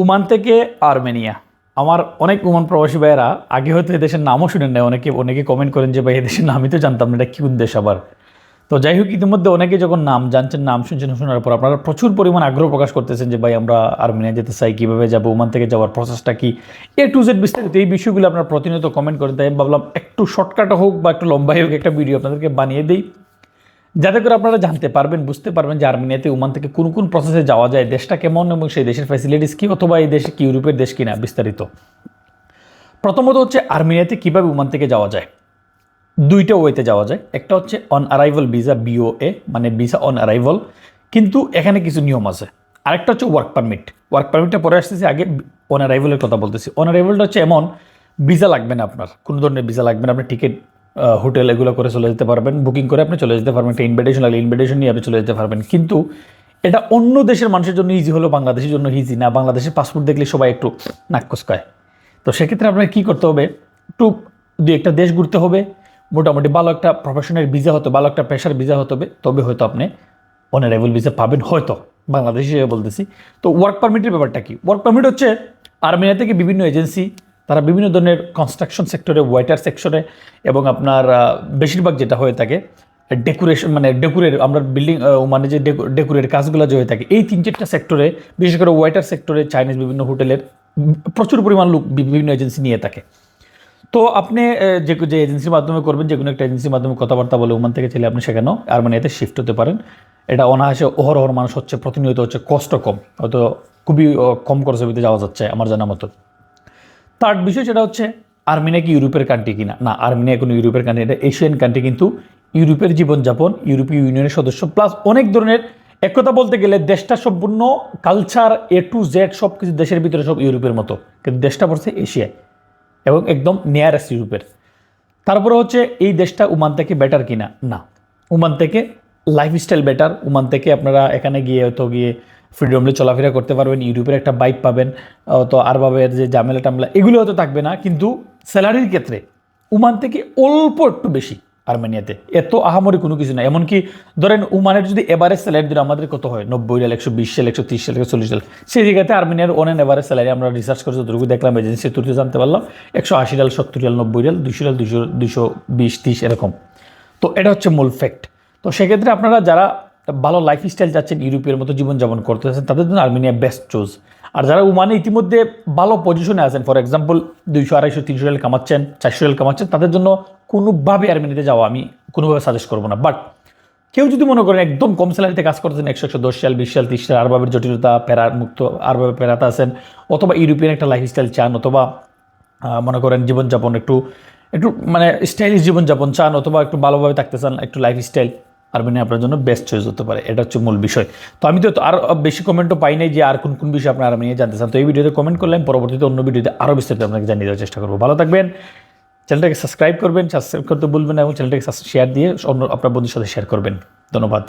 Oman থেকে Armenia. আমার অনেক ওমান প্রবাসী ভাইয়েরা আগে হয়তো এদেশের নামও শুনেন না অনেকে অনেকে কমেন্ট করেন যে, ভাই এদেশের নামই তো জানতাম না, এটা কোন দেশ আবার? তো যাই হোক, ইতিমধ্যে অনেকে যখন নাম জানছেন, নাম শুনছেন, শোনার পর আপনারা প্রচুর পরিমাণ আগ্রহ প্রকাশ করতেছেন যে, ভাই, আমরা আর্মেনিয়া যেতে চাই, কীভাবে যাব, ওমান থেকে যাওয়ার প্রসেসটা কি? এ টু জেড বিস্তারিত এই বিষয়গুলো আপনারা প্রতিনিয়ত কমেন্ট করেন তাই ভাবলাম একটু শর্টকাটে হোক বা একটু লম্বাই হোক, একটা ভিডিও আপনাদেরকে বানিয়ে দিই। যাতে করে আপনারা জানতে পারবেন, বুঝতে পারবেন যে আর্মেনিয়াতে ওমান থেকে কোন কোন প্রসেসে যাওয়া যায়, দেশটা কেমন এবং সেই দেশের ফ্যাসিলিটিস কি অথবা এই দেশে কি, ইউরোপের দেশ কিনা বিস্তারিত। প্রথমত হচ্ছে আর্মেনিয়াতে কীভাবে ওমান থেকে যাওয়া যায়? দুইটা ওয়েতে যাওয়া যায়। একটা হচ্ছে অন অ্যারাইভাল ভিসা বিওএ মানে ভিসা অন অ্যারাইভাল কিন্তু এখানে কিছু নিয়ম আছে। আরেকটা হচ্ছে ওয়ার্ক পারমিট ওয়ার্ক পারমিটটা পরে আসতেছি, আগে অন অ্যারাইভালের কথা বলতেছি। অন অ্যারাইভালটা হচ্ছে এমন ভিসা লাগবে না আপনার। কোনো ধরনের ভিসা লাগবে না, আপনি টিকিট হোটেল এগুলো করে চলে যেতে পারবেন, বুকিং করে আপনি চলে যেতে পারবেন, একটা ইনভিটেশন লাগলে ইনভিটেশন নিয়ে আপনি চলে যেতে পারবেন। কিন্তু এটা অন্য দেশের মানুষের জন্য ইজি হলো, বাংলাদেশের জন্য ইজি না, বাংলাদেশের পাসপোর্ট দেখলে সবাই একটু নাক কয় তো সেক্ষেত্রে আপনাকে কী করতে হবে? একটু দু একটা দেশ ঘুরতে হবে, মোটামুটি ভালো একটা প্রফেশনের ভিসা হতো, ভালো একটা পেশার ভিসা হতে হবে তবে হয়তো আপনি অনারেবল ভিসা পাবেন হয়তো, বাংলাদেশ বলতেছি। তো ওয়ার্ক পারমিটের ব্যাপারটা কি? ওয়ার্ক পারমিট হচ্ছে আর্মেনিয়া থেকে বিভিন্ন এজেন্সি তারা বিভিন্ন ধরনের কনস্ট্রাকশন সেক্টরে ওয়াইটার সেকশনে এবং আপনার বেশিরভাগ যেটা হয়ে থাকে ডেকোরেশন মানে ডেকোরের আমরা বিল্ডিং মানে যে ডেকোরের কাজগুলো যে হয়ে থাকে, এই তিন চারটা সেক্টরে বিশেষ করে ওয়াইটার সেক্টরে চাইনিজ বিভিন্ন হোটেলের প্রচুর পরিমাণ লোক বিভিন্ন এজেন্সি নিয়ে থাকে। তো আপনি যে যে এজেন্সির মাধ্যমে করবেন যে কোনো একটা এজেন্সির মাধ্যমে কথাবার্তা বলে ওমান থেকে চাইলে আপনি সেখানেও আর্মেনিয়াতে শিফট হতে পারেন। এটা অনায়াসে অহরহর মানুষ হচ্ছে, প্রতিনিয়ত হচ্ছে, কষ্ট কম। হয়তো খুবই কম খরচের ভিতরে যাওয়া যাচ্ছে, আমার জানা মতো। থার্ড বিষয় সেটা হচ্ছে আর্মেনিয়া কি ইউরোপের কান্ট্রি কিনা? না আর্মেনিয়া কোনো ইউরোপের কান্ট্রি এটা এশিয়ান কান্ট্রি কিন্তু ইউরোপের জীবনযাপন, ইউরোপীয় ইউনিয়নের সদস্য প্লাস অনেক ধরনের, এক কথা বলতে গেলে দেশটা সম্পূর্ণ কালচার এ টু জেড সব কিছু দেশের ভিতরে সব ইউরোপের মতো, কিন্তু দেশটা পড়ছে এশিয়ায় এবং একদম নিয়ারেস্ট ইউরোপের। তারপরে হচ্ছে এই দেশটা ওমান থেকে বেটার কিনা? না, ওমান থেকে লাইফস্টাইল বেটার ওমান থেকে আপনারা এখানে গিয়ে হয়তো গিয়ে ফ্রিডমলি চলাফেরা করতে পারবেন ইউরোপের একটা বাইক পাবেন তো আরবাবের যে জামেলা টামলা, এগুলো হয়তো থাকবে না, কিন্তু স্যালারির ক্ষেত্রে উমান থেকে অল্প একটু বেশি আর্মেনিয়াতে। এত আহামরি কোনো কিছু না এমনকি ধরেন উমানের যদি এভারেজ স্যালারি দিলে আমাদের কত হয়? নব্বই সাল একশো বিশ সাল একশো তিরিশ সাল একশো চল্লিশ সাল সেই জায়গাতে আর্মেনিয়ার অন অ্যান এভারেজ স্যালারি আমরা রিসার্চ করে যতটুকু দেখলাম এজেন্সি তুলতে জানতে পারলাম, একশো আশি ডাল সত্তর ডাল নব্বই ডাল দুশো ডাল দুশো দুশো বিশ, তিরিশ, এরকম। তো এটা হচ্ছে মূল ফ্যাক্ট তো সেক্ষেত্রে আপনারা যারা ভালো লাইফস্টাইল যাচ্ছেন ইউরোপের মতো জীবনযাপন করতে চাচ্ছেন তাদের জন্য আর্মেনিয়া বেস্ট চুজ আর যারা উমানে ইতিমধ্যে ভালো পজিশনে আছেন ফর এক্সাম্পল দুইশো, আড়াইশো, তিনশো রেল কামাচ্ছেন, চারশো রেল কামাচ্ছেন, তাদের জন্য কোনোভাবে আর্মেনিয়াতে যাওয়া আমি কোনোভাবে সাজেস্ট করব না। বাট কেউ যদি মনে করেন একদম কম স্যালারিতে কাজ করতেছেন, একশো একশো দশ সাল, বিশ সাল, তিরিশ সাল, আরবাবের জটিলতা, প্যারা মুক্ত, আরবাবে প্যারাতে আছেন, অথবা ইউরোপিয়ান একটা লাইফস্টাইল চান, অথবা মনে করেন জীবনযাপন একটু একটু মানে স্টাইলিশ জীবনযাপন চান, অথবা একটু ভালোভাবে থাকতে চান, একটু লাইফস্টাইল আর্মেনিয়া আপনার জন্য বেস্ট চয়েস হতে পারে। এটা হচ্ছে মূল বিষয়। তো আমি তো আর বেশি কমেন্টও পাই নাই যে আর কোন কোন বিষয়ে আপনার আর্মেনিয়া জানতে চান। তো এই ভিডিওতে কমেন্ট করলে আমি পরবর্তীতে অন্য ভিডিওতে আরও বিস্তারিত আপনাকে জানিয়ে দেওয়ার চেষ্টা করব। ভালো থাকবেন। চ্যানেলটাকে সাবস্ক্রাইব করবেন সাবস্ক্রাইব করতে ভুলবেন এবং চ্যানেলটাকে শেয়ার দিয়ে অন্য আপনার বন্ধুর সাথে শেয়ার করবেন। ধন্যবাদ।